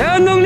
대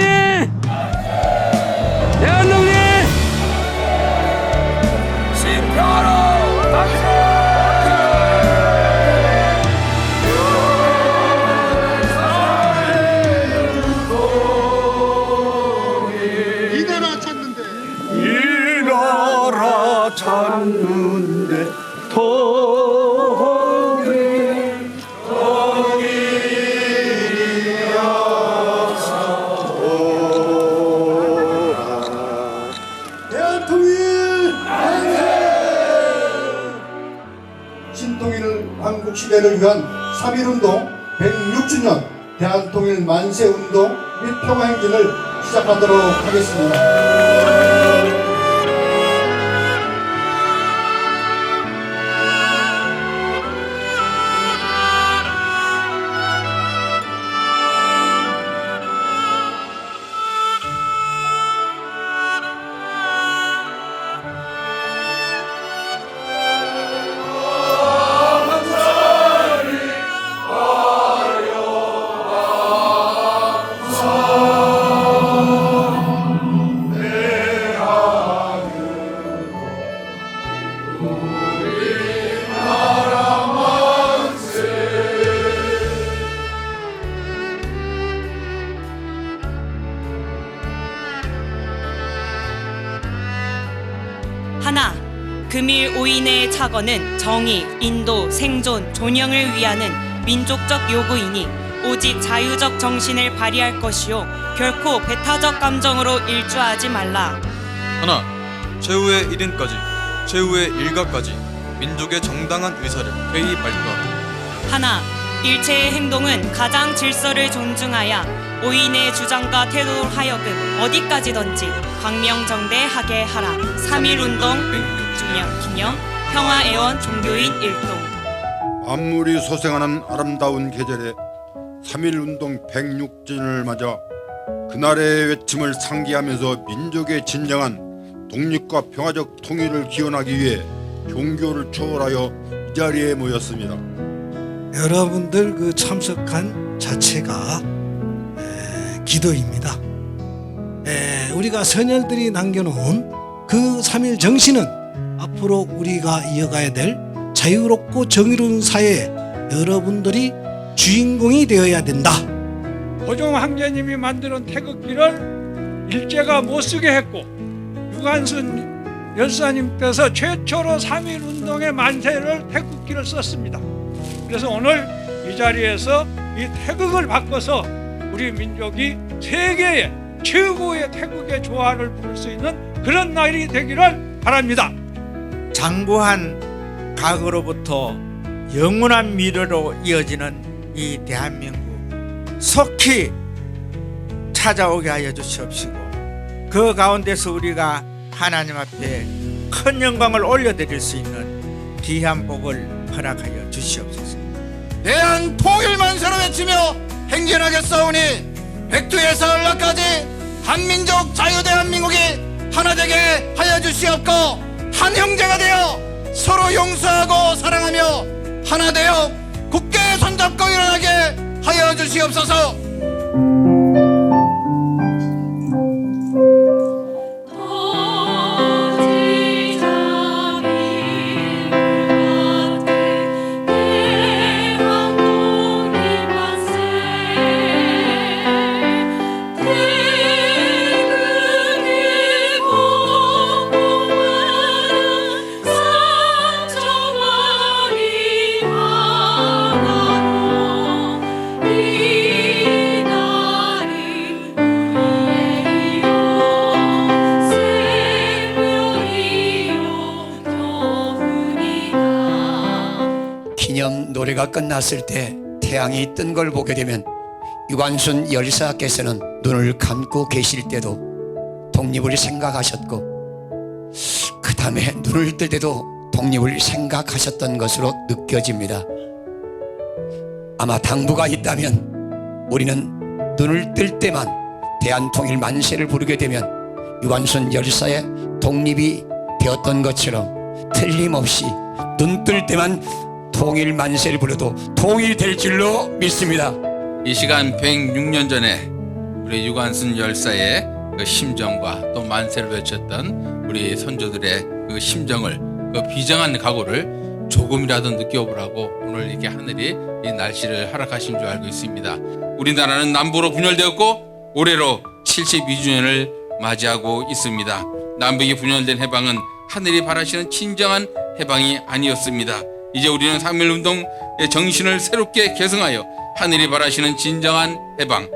시대를 위한 3.1운동 106주년 대한통일 만세운동 및 평화행진을 시작하도록 하겠습니다. 하나 금일 오인의 착언은 정의, 인도, 생존, 존영을 위하는 민족적 요구이니 오직 자유적 정신을 발휘할 것이요 결코 배타적 감정으로 일주하지 말라. 하나, 최후의 일인까지, 최후의 일가까지 민족의 정당한 의사를 회의 발표하라. 하나 일체의 행동은 가장 질서를 존중하여 오인의 주장과 태도를 하여금 어디까지든지 광명정대하게 하라. 3.1운동 106주년 기념 평화애원 종교인 일동 만물이 소생하는 아름다운 계절에 3.1운동 106주년을 맞아 그날의 외침을 상기하면서 민족의 진정한 독립과 평화적 통일을 기원하기 위해 종교를 초월하여 이 자리에 모였습니다. 여러분들 그 참석한 자체가 에, 기도입니다. 에, 우리가 선열들이 남겨놓은 그 3일 정신은 앞으로 우리가 이어가야 될 자유롭고 정의로운 사회에 여러분들이 주인공이 되어야 된다. 고종 황제님이 만드는 태극기를 일제가 못 쓰게 했고 유관순 열사님께서 최초로 3.1 운동의 만세를 태극기를 썼습니다. 그래서 오늘 이 자리에서 이 태극을 바꿔서 우리 민족이 세계의 최고의 태극의 조화를 부를 수 있는 그런 날이 되기를 바랍니다. 장구한 과거로부터 영원한 미래로 이어지는 이 대한민국 속히 찾아오게 하여 주시옵시고 그 가운데서 우리가 하나님 앞에 큰 영광을 올려드릴 수 있는 귀한 복을 허락하여 주시옵소서. 대한 통일 만세로 외치며 행진하겠사오니 백두에서 얼라까지 한민족 자유 대한민국이 하나 되게 하여 주시옵고 한 형제가 되어 서로 용서하고 사랑하며 하나 되어 굳게 손잡고 일어나게 하여 주시옵소서. 노래가 끝났을 때 태양이 뜬 걸 보게 되면 유관순 열사께서는 눈을 감고 계실 때도 독립을 생각하셨고 그 다음에 눈을 뜰 때도 독립을 생각하셨던 것으로 느껴집니다. 아마 당부가 있다면 우리는 눈을 뜰 때만 대한통일 만세를 부르게 되면 유관순 열사의 독립이 되었던 것처럼 틀림없이 눈 뜰 때만 통일 만세를 불러도 통일될 줄로 믿습니다. 이 시간 106년 전에 우리 유관순 열사의 그 심정과 또 만세를 외쳤던 우리 선조들의 그 심정을 그 비정한 각오를 조금이라도 느껴보라고 오늘 이렇게 하늘이 이 날씨를 허락하신 줄 알고 있습니다. 우리나라는 남부로 분열되었고 올해로 72주년을 맞이하고 있습니다. 남북이 분열된 해방은 하늘이 바라시는 진정한 해방이 아니었습니다. 이제 우리는 3.1운동의 정신을 새롭게 계승하여 하늘이 바라시는 진정한 해방,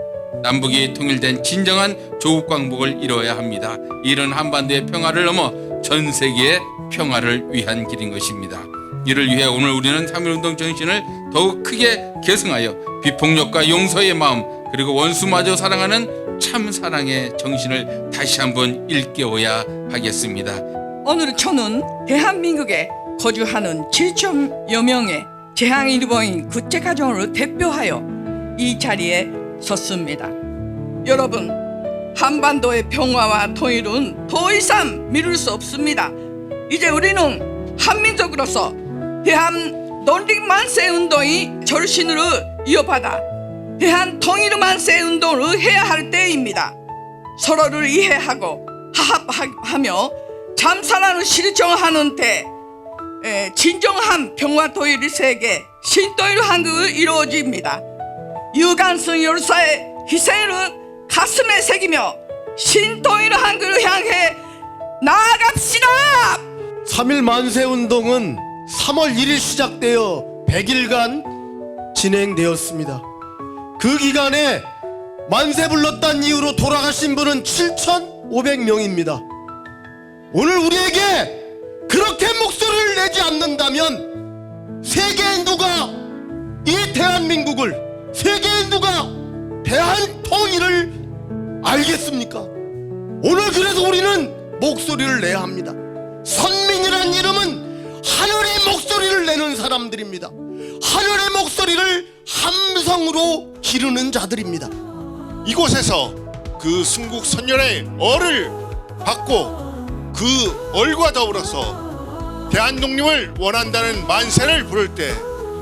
남북이 통일된 진정한 조국 광복을 이뤄야 합니다. 이런 한반도의 평화를 넘어 전 세계의 평화를 위한 길인 것입니다. 이를 위해 오늘 우리는 3.1운동 정신을 더욱 크게 계승하여 비폭력과 용서의 마음 그리고 원수마저 사랑하는 참 사랑의 정신을 다시 한번 일깨워야 하겠습니다. 오늘 저는 대한민국에 거주하는 7천여 명의 재앙 일본인 국제가정을 대표하여 이 자리에 섰습니다. 여러분, 한반도의 평화와 통일은 더 이상 미룰 수 없습니다. 이제 우리는 한민족으로서 대한 논리 만세 운동이 절신으로 이어받아 대한 통일 만세 운동을 해야 할 때입니다. 서로를 이해하고 화합하며 잠사라는 실정하는 때 에, 진정한 평화 도일 세계 신도일 한국을 이루어집니다. 유관순 열사의 희생을 가슴에 새기며 신통일 한국을 향해 나아갑시다. 3일 만세 운동은 3월 1일 시작되어 100일간 진행되었습니다. 그 기간에 만세 불렀다는 이유로 돌아가신 분은 7,500명입니다. 오늘 우리에게 내지 않는다면 세계에 누가 이 대한민국을 세계에 누가 대한 통일을 알겠습니까? 오늘 그래서 우리는 목소리를 내야 합니다. 선민이란 이름은 하늘의 목소리를 내는 사람들입니다. 하늘의 목소리를 함성으로 기르는 자들입니다. 이곳에서 그 순국 선열의 얼을 받고 그 얼과 더불어서 대한독립을 원한다는 만세를 부를 때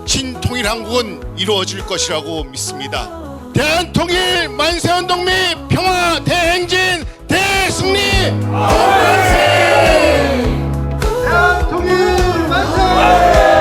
신통일 한국은 이루어질 것이라고 믿습니다. 대한통일 및 평화 대행진 대승리! 대한통일 만세!